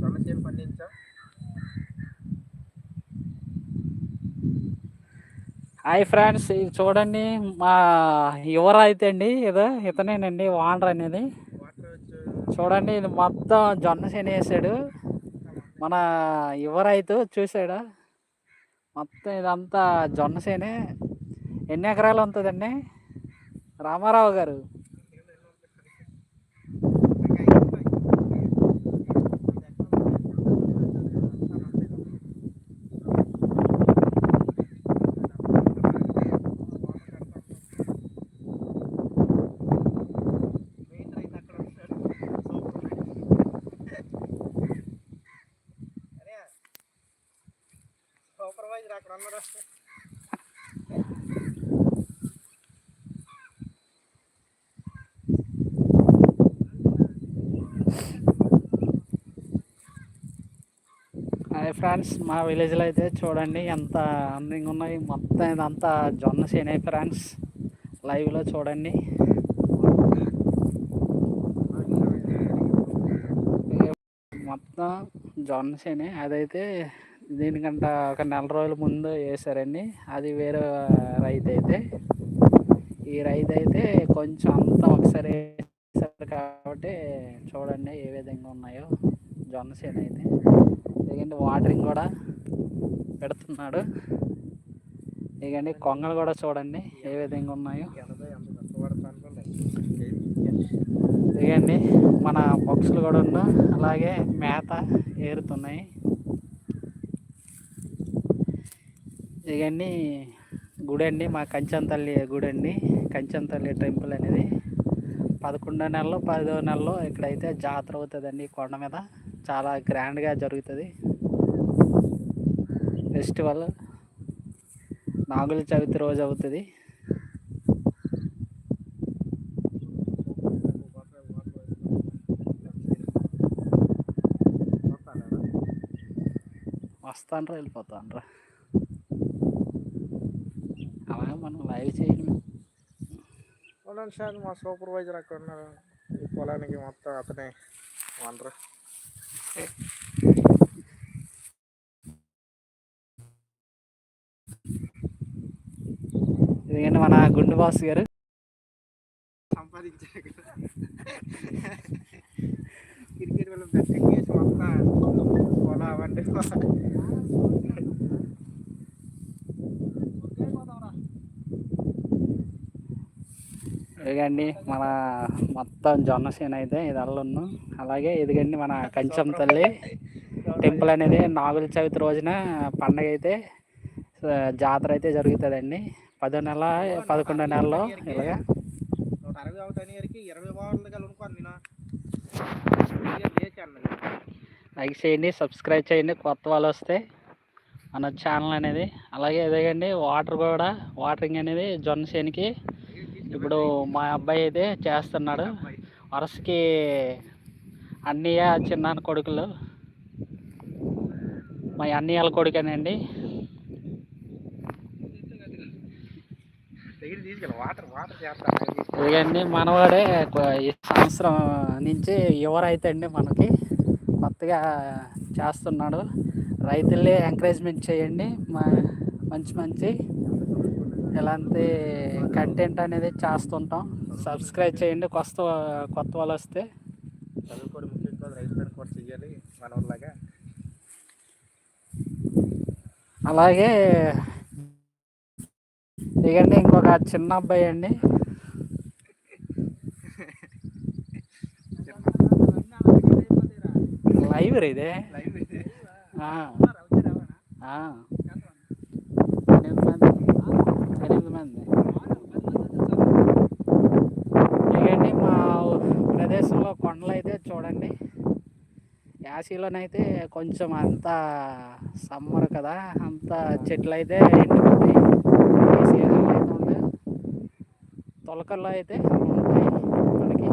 జొన్న చేను పండించాం. Hi friends ఇది చూడండి మా యువర అయితే అండి ఏదో ఇతనేనండి వానర్ అనేది. చూడండి ఇది మొత్తం జొన్న శని వేసాడు. మన యువ రైతు చూసాడా? మొత్తం ఇదంతా జొన్న శని. ఎన్ని ఎకరాలు ఉంటుందండి? రామారావు గారు మెయిన్ రైతు అక్కడ ఉంటాడు అరే సూపర్వైజర్ అక్కడ ఉన్నారు హాయ్ ఫ్రెండ్స్ మా విలేజ్లో అయితే చూడండి ఎంత అందంగా ఉన్నాయి. మొత్తం ఇదంతా జొన్న సేనే ఫ్రెండ్స్. లైవ్లో చూడండి. మొత్తం జొన్న సేనే అదైతే దీనికంట ఒక నెల రోజుల ముందు వేసారండి అది వేరే రైతు అయితే ఈ రైతు అయితే కొంచెం అంతా ఒకసారి వేసారు కాబట్టి చూడండి ఏ విధంగా ఉన్నాయో. జొన్నసేన అయితే. ఎందుకంటే వాటరింగ్ కూడా పెడుతున్నాడు. ఎందుకంటే కొంగలు కూడా చూడండి ఏ విధంగా ఉన్నాయో. ఎందుకండి ఎంత మన పక్షులు కూడా ఉన్నా అలాగే మేత ఏరుతున్నాయి. ఇవన్నీ గుడి అండి మా కంచం తల్లి గుడి అండి కంచంతల్లి టెంపుల్ అనేది. పదకొండో నెలలో పదో నెలలో ఇక్కడైతే జాతర అవుతుందండి కొండ మీద. చాలా గ్రాండ్గా జరుగుతుంది. ఫెస్టివల్ నాగుల చవితి రోజు అవుతుంది. వస్తానరా వెళ్ళిపోతానరా. అలాగే మనం లైవ్ చేయడం అవునండి సార్ మా సూపర్వైజర్ అక్కడ ఉన్నారు. ఈ పొలానికి మొత్తం అతనే వండరు ఇదిగండి మన గుండు బాస్ గారు? సంపాదించాక క్రికెట్ వల్ల బెట్టింగ్ చేసి మొత్తం ఇదిగండి మన మొత్తం జొన్నసేన అయితే ఇది అల్లున్ను. అలాగే ఇదిగండి మన కంచం తల్లి. టెంపుల్ అనేది నాగుల చవితి రోజున పండగ అయితే జాతర అయితే జరుగుతుందండి. పదో నెల పదకొండో నెలలో ఇలాగా. నూట అరవై ఇరవై లైక్ చేయండి సబ్స్క్రైబ్ చేయండి కొత్త వాళ్ళు వస్తే మన ఛానల్ అనేది. అలాగే ఎదగండి వాటర్ కూడా వాటరింగ్ అనేది జొన్న చేనికి ఇప్పుడు మా అబ్బాయి అయితే చేస్తున్నాడు. వరుసకి అన్నయ్య చిన్న కొడుకులు. మా అన్నయ్యల కొడుకేనండి. ఇదిగండి మనవాడే ఈ సంవత్సరం నుంచి యువ రైతు అండి మనకి. కొత్తగా చేస్తున్నాడు. రైతుల్ని ఎంకరేజ్మెంట్ చేయండి. మా మంచి మంచి ఇలాంటి కంటెంట్ అనేది చేస్తుంటాం. సబ్స్క్రైబ్ చేయండి. కొత్త కొత్త వాళ్ళు వస్తే. చదువుకోవడం ముఖ్యం కాదు. రైతు పని కూడా అలాగే ఇదిగండి ఇంకొక చిన్న అబ్బాయి అండి. లైవ్ రే ఇదే. లైవ్ మంది ఎనిమిది మంది. ఇదిగండి మా ప్రదేశంలో కొండలు అయితే చూడండి. యాసీలోనైతే కొంచెం అంత సమ్మర్ కదా అంత చెట్లు అయితే ఎండిపోతాయి సీజన్లో అయితే తొలకల్లో అయితే ఉంటాయి మనకి.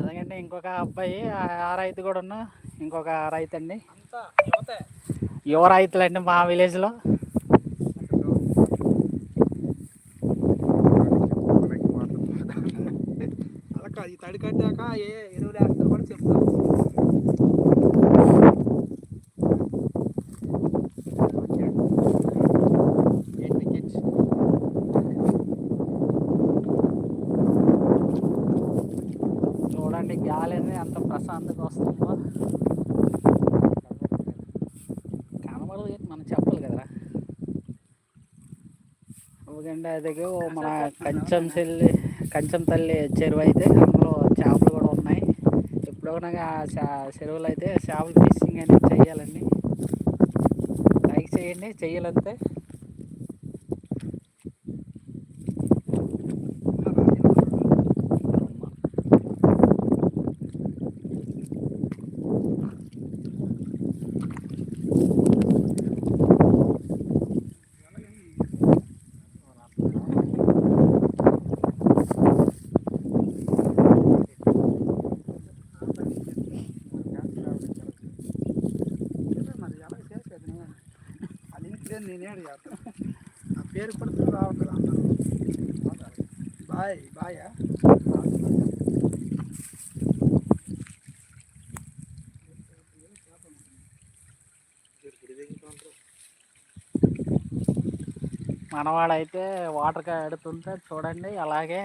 అదేంటంటే ఇంకొక అబ్బాయి ఆ- రైతు కూడా ఉన్న ఇంకొక రైతు అండి యువ రైతులు అండి మా విలేజ్లో ఈ తడి కట్టాక ఏ ఎరువులు వేస్తారు కూడా వికెట్స్ చూడండి గాలి అనేది ఎంత ప్రశాంతంగా వస్తుందో. కనబడదు కానీ మనం చెప్పాలి కదరా. ఎందుకంటే అదిగో మన కంచం చెల్లి కంచం తల్లి చెరువు అయితే అందులో చేపలు కూడా ఉన్నాయి. ఎప్పుడోనగా చెరువులు అయితే చేపలు ఫిషింగ్ అనేది చేయాలండి. లైక్ చేయండి చెయ్యాలంతే. ఆ నేనేడు చేస్తాను ఆ పేరు కూడా రావట్లేదు అందరూ బాయ్ బాయా మనవాడైతే వాటర్ ఆడుతుంటే చూడండి అలాగే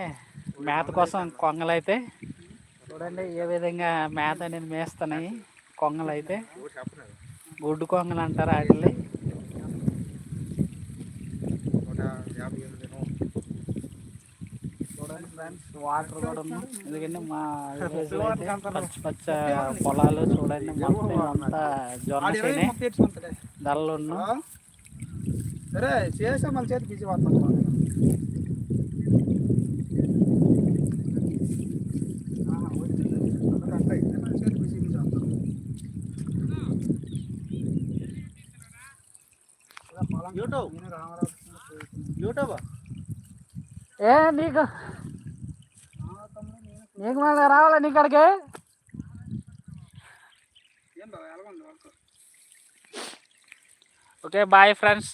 మేత కోసం కొంగలైతే చూడండి ఏ విధంగా మేత అనేది మేస్తున్నాయి కొంగలైతే. గుడ్డు కొంగలు అంటారు వాటిని. నూట యాభై ఎనిమిది చూడండి ఫ్రెండ్స్ వాటర్ కూడా ఉన్నాం ఎందుకంటే మా village లో అయితే పచ్చ పచ్చ పొలాలు చూడండి మొత్తం అంతా జొన్న ఆడు ఇరవై చేనే ముప్పై తెచ్చుకుంటాడే దళ్ళు ఉన్నాం ఆ? సరే చేసా మళ్ళీ చేతి బిజీ వస్తాను చేతి బిజీ బిజీ వస్తాను యూట్యూబ్ నేను రామరాజు యూట్యూబ్ ఏ నీకు? నీకు మళ్ళీ రావాలా నీ కాడికి? Okay bye friends.